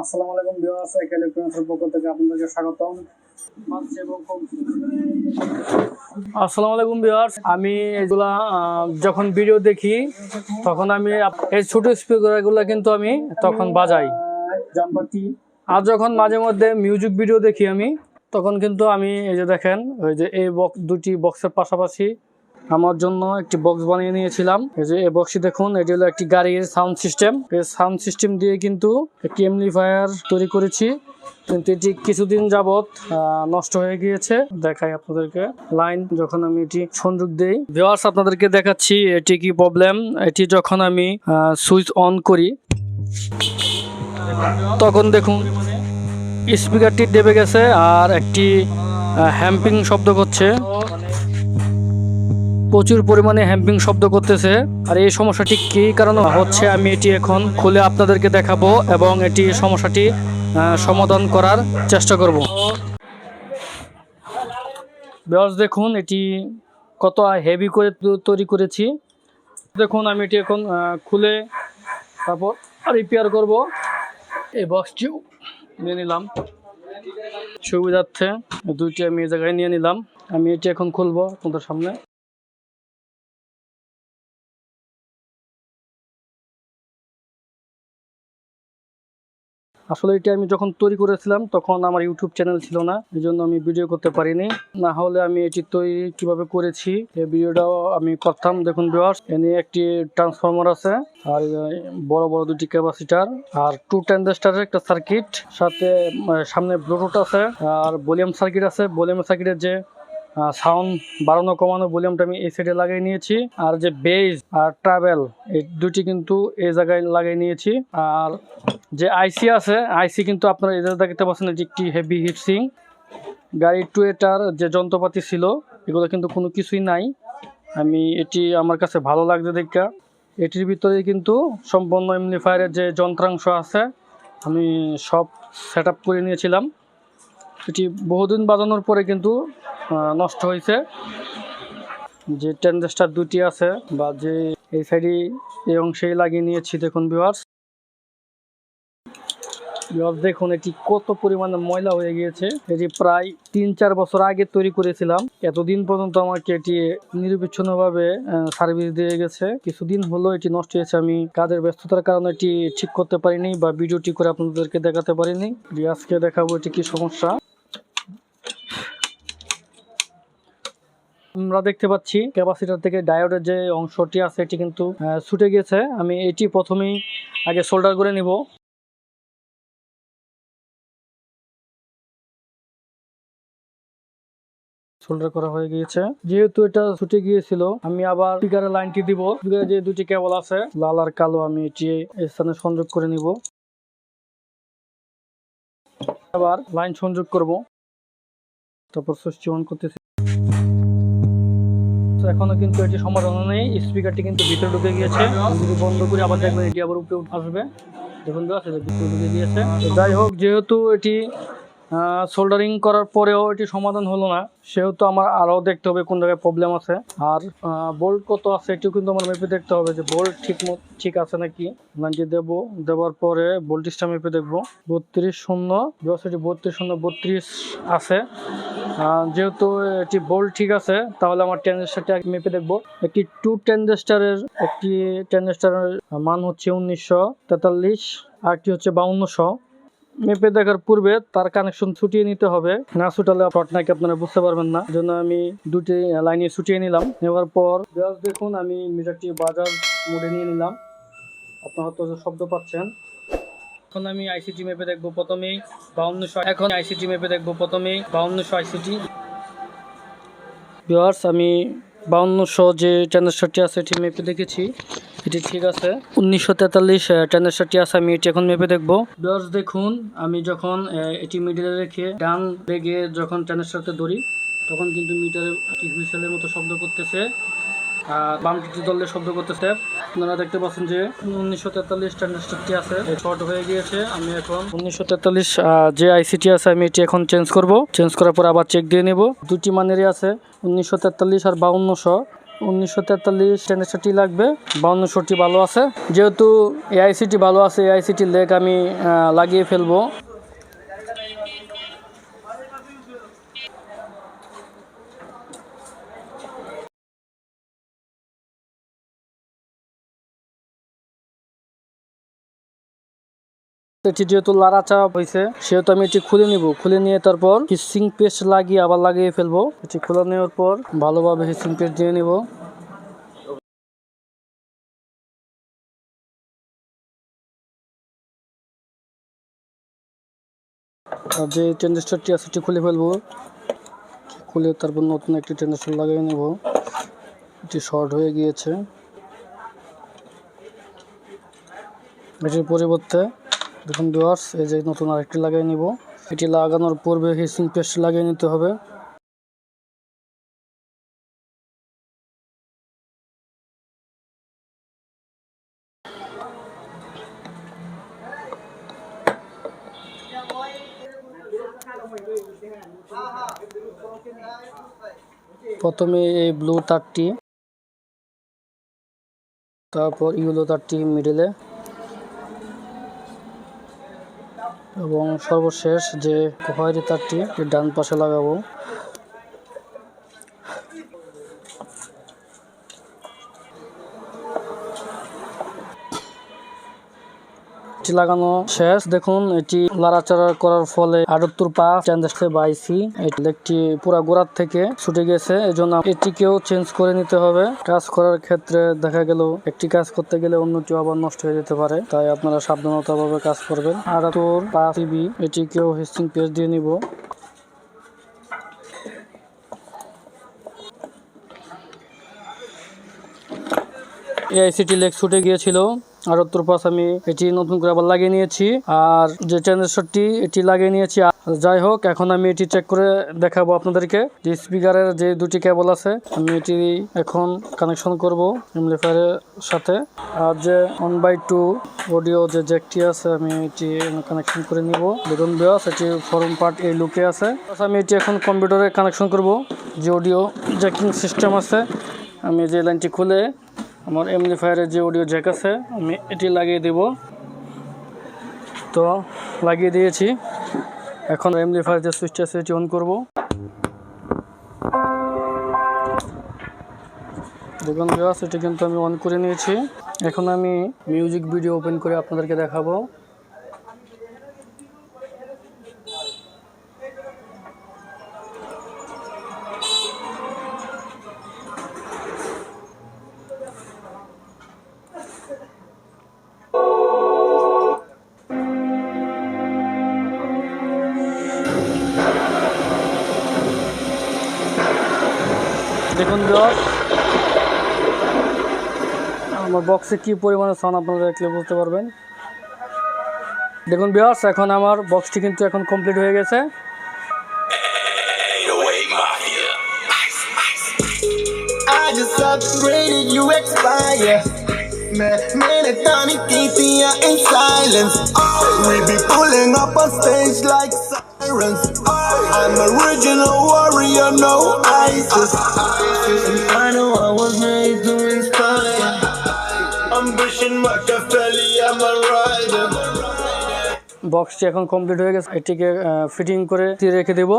আসসালামু আলাইকুম ভিউয়ার্স একে ইলেকট্রনিক্সের পক্ষ থেকে আপনাদেরকে স্বাগতম। আসসালামু আলাইকুম ভিউয়ার্স, আমি এগুলা যখন ভিডিও দেখি, তখন আমি এই ছোট স্পিকারগুলো কিন্তু আমি তখন বাজাই আর যখন মাঝে মধ্যে মিউজিক ভিডিও দেখি আমি, তখন কিন্তু আমি এই যে দেখেন, ওই যে এই বক্স দুটি বক্সের পাশাপাশি আমার জন্য একটি বক্স বানিয়ে নিয়েছিলাম। এই যে, এই বক্সটি দেখুন, এটি হলো একটি গাড়ির সাউন্ড সিস্টেম এই সাউন্ড সিস্টেম দিয়ে কিন্তু একটি এমপ্লিফায়ার তৈরি করেছি। কিন্তু এটি কিছুদিন যাবৎ নষ্ট হয়ে গিয়েছে। দেখাই আপনাদেরকে। লাইন যখন আমি এটি সংযোগ দেই ভিউয়ার্স আপনাদেরকে দেখাচ্ছি, এটি কি প্রবলেম এটি যখন আমি সুইচ অন করি, তখন দেখুন স্পিকারটি দেবে গেছে আর একটি হ্যাম্পিং শব্দ করছে। প্রচুর পরিমাণে হ্যাম্পিং শব্দ করতেছে। আর এই সমস্যাটি কী কারণে? হচ্ছে আমি এটি এখন খুলে আপনাদেরকে দেখাবো এবং এটি সমস্যাটি সমাধান করার চেষ্টা করব। বেশ দেখুন, এটি কত হেভি করে তৈরি করেছি। দেখুন, আমি এটি এখন খুলে তারপর রিপেয়ার করব। এই বক্সটিও নিয়ে নিলাম। সুবিধার্থে দুইটি আমি এই জায়গায় নিয়ে নিলাম। আমি এটি এখন খুলবো আপনাদের সামনে। আসলে এটা আমি যখন তৈরি করেছিলাম, তখন আমার ইউটিউব চ্যানেল ছিল না এই জন্য আমি ভিডিও করতে পারিনি। না হলে আমি এটি তৈরি কীভাবে করেছি, এই ভিডিওটাও আমি করতাম। দেখুন ভিউয়ার্স এনে একটি ট্রান্সফরমার আছে, আর বড় বড় দুটি ক্যাপাসিটার আর টু ট্রানজিস্টারের একটা সার্কিট সাথে সামনে ব্লুটুথ আছে, আর ভলিউম সার্কিট আছে। ভলিউম সার্কিটের যে সাউন্ড বাড়ানো, কমানো ভলিউমটা আমি এই সাইডে লাগিয়ে নিয়েছি। আর যে বেজ আর ট্রাভেল এই দুটি কিন্তু এই জায়গায় লাগিয়ে নিয়েছি। আর যে আইসি আছে আইসি কিন্তু আপনারা এই জায়গায় দেখতে পাচ্ছেন, এটি একটি হেভি হিটসিং গাড়ির টুয়েটার যে যন্ত্রপাতি ছিল, এগুলো কিন্তু কোনো কিছুই নাই। আমি এটি আমার কাছে ভালো লাগছে দেখা। এটির ভিতরে কিন্তু সম্পূর্ণ এমনিফায়ারের যে যন্ত্রাংশ আছে, আমি সব সেট করে নিয়েছিলাম। এটি বহুদিন বাজানোর পরে কিন্তু নষ্ট হয়েছে। যে ট্যান্ডেস্টার দুটি আছে বা যে এই সাইডে এই অংশেই লাগিয়ে নিয়েছি, দেখুন ভিউয়ার্স দেখুন এটি কত পরিমাণে ময়লা হয়ে গিয়েছে। এটি প্রায় তিন চার বছর আগে তৈরি করেছিলাম। এতদিন পর্যন্ত আমাকে এটি নিরবিচ্ছিন্নভাবে সার্ভিস দিয়ে গেছে। কিছুদিন হলো এটি নষ্ট হয়েছে। আমি কাজের ব্যস্ততার কারণে এটি ঠিক করতে পারিনি বা ভিডিওটি করে আপনাদেরকে দেখাতে পারিনি। আজকে দেখাবো এটি কি সমস্যা। আমরা দেখতে পাচ্ছি ক্যাপাসিটার থেকে ডায়োডের যে অংশটি আছে, এটি কিন্তু ছুটে গেছে আমি এটি প্রথমেই আগে সোল্ডার করে নিব। সোল্ডার করা হয়ে গিয়েছে। যেহেতু এটা ছুটে গিয়েছিল, আমি আবার স্পিকারের লাইনটি দিব। যে দুটি কেবল আছে, লাল আর কালো, আমি এটি স্থানে সংযোগ করে নিব। আবার লাইন সংযোগ করব। তারপর সুইচটি অন করতেছি। এখনও কিন্তু এটি সমাধান নেই। স্পিকারটি কিন্তু ভিতরে ঢুকে গিয়েছে। যদি বন্ধ করে আবার দেখবেন এটি আবার উপরে আসবে। দেখুন আছে ভিতরে ঢুকে গিয়েছে। যাই হোক, যেহেতু এটি সোল্ডারিং করার পরেও এটি সমাধান হলো না। সেহেতু আমার আরও দেখতে হবে কোন জায়গায় প্রবলেম আছে। আর বোল্ট কত আছে এটিও কিন্তু আমার মেপে দেখতে হবে যে বোল্ট ঠিক ঠিক আছে নাকি? লাইনটি দেবো, দেওয়ার পরে ভোল্টেজটা মেপে দেখব। বত্রিশ শূন্য এটি বত্রিশ শূন্য, বত্রিশ আছে। যেহেতু এটি বোল্ট ঠিক আছে, তাহলে আমার ট্রানজিস্টারটা মেপে দেখব। একটি টু ট্রানজিস্টারের একটি ট্রানজিস্টারের মান হচ্ছে উনিশশো তেতাল্লিশ আর একটি হচ্ছে বাউন্নশো। মেপে দেখার পূর্বে তার কানেকশন ছুটিয়ে নিতে হবে। না ছুটালে শর্ট নাকি আপনারা বুঝতে পারবেন না। জন্য আমি দুটি লাইনে ছুটিয়ে নিলাম। নেওয়ার পর দেখুন আমি মিটারটি বাজার মোডে নিয়ে নিলাম। আপনারা হয়তো শব্দ পাচ্ছেন। এখন আমি আইসিটি মেপে দেখব প্রথমেই বাউন্নশো এখন আইসিটি মেপে দেখব প্রথমেই বাউন্নশো আইসিটি ভিওয়ার্স আমি বাউন্নশো যে ট্রানজিস্টারটি আছে এটি মেপে দেখেছি। এটি ঠিক আছে। উনিশশো তেতাল্লিশ ট্রানজিস্টারটি আছে আমি এটি এখন মেপে দেখব। ভিওয়ার্স দেখুন আমি যখন এটি মিডিলে রেখে ডান বেগে যখন ট্রানজিস্টারতে ধরি তখন কিন্তু মিটারে হুইসেলের মতো শব্দ করতেছে আর বাম টিটি দলের শব্দ করতেছে। আপনারা দেখতে পাচ্ছেন যে উনিশশো তেতাল্লিশ ট্রানজিস্টারটি আছে শর্ট হয়ে গিয়েছে আমি এখন উনিশশো তেতাল্লিশ যে আইসিটি আছে আমি এটি এখন চেঞ্জ করব। চেঞ্জ করার পর আবার চেক দিয়ে নেব। দুটি মানেরই আছে উনিশশো তেতাল্লিশ আর বাউন্নশো। উনিশশো তেতাল্লিশ টেনেশোটি লাগবে বাউন্নশোটি ভালো আছে। যেহেতু এআইসিটি ভালো আছে, এআইসিটি লেগ আমি লাগিয়ে ফেলব। এটি যেহেতু লাড়াচা হয়েছে, সেহেতু আমি এটি খুলে নিব। খুলে নিয়ে তারপর হিসিং পেস্ট লাগিয়ে আবার লাগিয়ে ফেলব। এটি খুলে নেওয়ার পর ভালোভাবে হিসিং পেস্ট দিয়ে নিব। আর যে ট্রেন্ডারটি আছে সেটি খুলে ফেলব। খুলে তারপর নতুন একটি ট্রেন্ডার লাগিয়ে নেব। এটি শর্ট হয়ে গিয়েছে। এটির পরিবর্তে দেখুন ভিউয়ার্স এই যে নতুন আরেকটি লাগিয়ে নিব। এটি লাগানোর পূর্বে হিসিং পেস্ট লাগিয়ে নিতে হবে। প্রথমে এই ব্লু তারটি, তারপর ইউলো তারটি মিডিলে এবং সর্বশেষ যে খয়েরি তারটি ডান পাশে লাগাবো। এটি লাগানো শেষ। দেখুন, এটি লাড়াচাড়া করার ফলে আটাত্তর পাঁচ চেঞ্জ বাইসি এটি একটি পুরা গোড়ার থেকে ছুটে গেছে এই জন্য এটিকেও চেঞ্জ করে নিতে হবে। কাজ করার ক্ষেত্রে দেখা গেল, একটি কাজ করতে গেলে অন্যটি আবার নষ্ট হয়ে যেতে পারে। তাই আপনারা সাবধানতা ভাবে কাজ করবেন। আটাত্তর পাঁচ ইবি এটিকেও হিস্টিং পেজ দিয়ে নিব। এআইসিটি লেগ ছুটে গিয়েছিল। আর উত্তর পাশ আমি এটি নতুন করে আবার লাগিয়ে নিয়েছি। আর যে ট্রানজিস্টরটি এটি লাগিয়ে নিয়েছি। যাই হোক, এখন আমি এটি চেক করে দেখাবো আপনাদেরকে। যে স্পিকারের যে দুটি কেবল আছে, আমি এটি এখন কানেকশন করব এমপ্লিফায়ারের সাথে। আর যে ওয়ান বাই টু অডিও যে জ্যাকটি আছে, আমি এটি কানেকশন করে নিব। দেখুন বিয়াস এটি ফর্ম পার্ট এই লুকে আছে। আমি এটি এখন কম্পিউটারে কানেকশন করব। যে অডিও জ্যাকিং সিস্টেম আছে, আমি যে লাইনটি খুলে আমার এমনি ফায়ারের যে অডিও জ্যাক আছে, আমি এটি লাগিয়ে দেব। তো, লাগিয়ে দিয়েছি। এখন এমনি ফায়ার যে সুইচটা এটি অন করব। দেখুন দেওয়া সেটি কিন্তু আমি অন করে নিয়েছি। এখন আমি মিউজিক ভিডিও ওপেন করে আপনাদেরকে দেখাবো। দেখুন বিয়াস আমার বক্সে কি পরিমাণে সাউন্ড আপনারা দেখলে বুঝতে পারবেন দেখুন বিয়াস এখন আমার বক্সটি কিন্তু এখন কমপ্লিট হয়ে গেছে I just upgraded, you expire. Man, man, it done it keep me in silence. Oh, We be pulling up on stage like sirens. I'm original warrior, no ISIS. I know I was made to inspire. Ambition Machiavelli, I'm a rider. বক্সটি এখন complete হয়ে গেছে এটিকে fitting করে রেখে দেব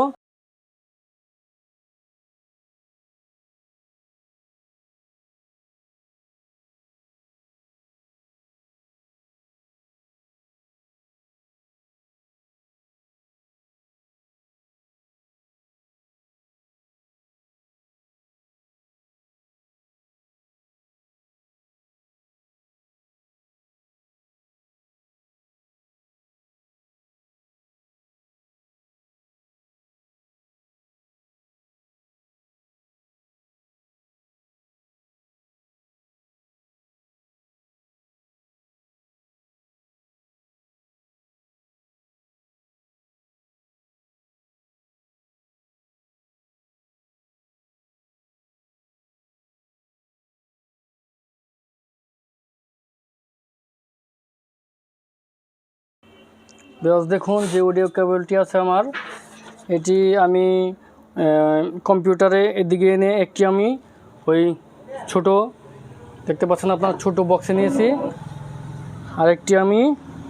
বেশ দেখুন যে audio কেবলটি আছে আমার, এটি আমি কম্পিউটারে এদিকে এনে একটি আমি ওই ছোট, দেখতে পাচ্ছেন আপনার ছোট বক্সে নিয়েছি। আরেকটি আমি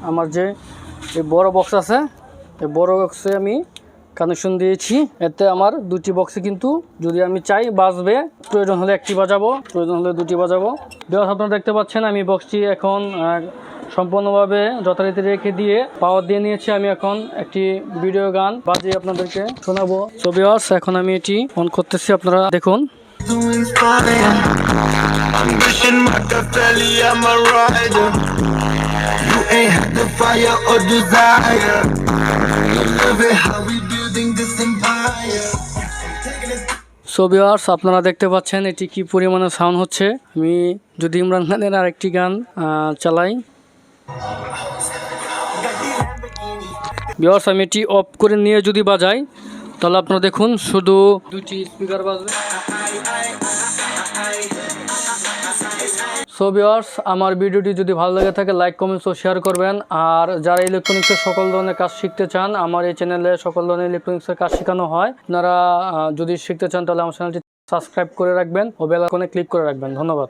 আমার যে এই বড় বক্স আছে, এই বড় বক্সে আমি কানেকশন দিয়েছি। এতে আমার দুটি বক্সে কিন্তু যদি আমি চাই বাজবে, প্রয়োজন হলে একটি বাজাবো, প্রয়োজন হলে দুটি বাজাবো। বিকজ আপনারা দেখতে পাচ্ছেন আমি বক্সটি এখন সম্পূর্ণভাবে যথারীতি রেখে দিয়ে পাওয়ার দিয়ে নিয়েছি আমি এখন একটি ভিডিও গান বাজিয়ে আপনাদেরকে শোনাবো ভিউয়ার্স এখন আমি এটি অন করতেছি আপনারা দেখুন to inspire. Ambition, Machiavelli, I'm a rider. You ain't had the fire or desire. You love it how we building this empire. Taking it so viewers আপনারা দেখতে পাচ্ছেন এটি কি পরিমাণে সাউন্ড হচ্ছে আমি যদি ইমরান খানের আরেকটি গান আহ, চালাই ভিউয়ার্স আমি এটি অফ করে নিয়ে যদি বাজাই, তাহলে আপনারা দেখুন শুধু দুটি স্পিকার বাজবে। সো ভিউয়ার্স আমার ভিডিওটি যদি ভালো লাগে থাকে লাইক কমেন্টস ও শেয়ার করবেন। আর যারা ইলেকট্রনিক্সের সকল ধরনের কাজ শিখতে চান, আমার এই চ্যানেলে সকল ধরনের ইলেকট্রনিক্সের কাজ শেখানো হয়। আপনারা যদি শিখতে চান, তাহলে আমার চ্যানেলটি সাবস্ক্রাইব করে রাখবেন ও বেল আইকনে ক্লিক করে রাখবেন। ধন্যবাদ।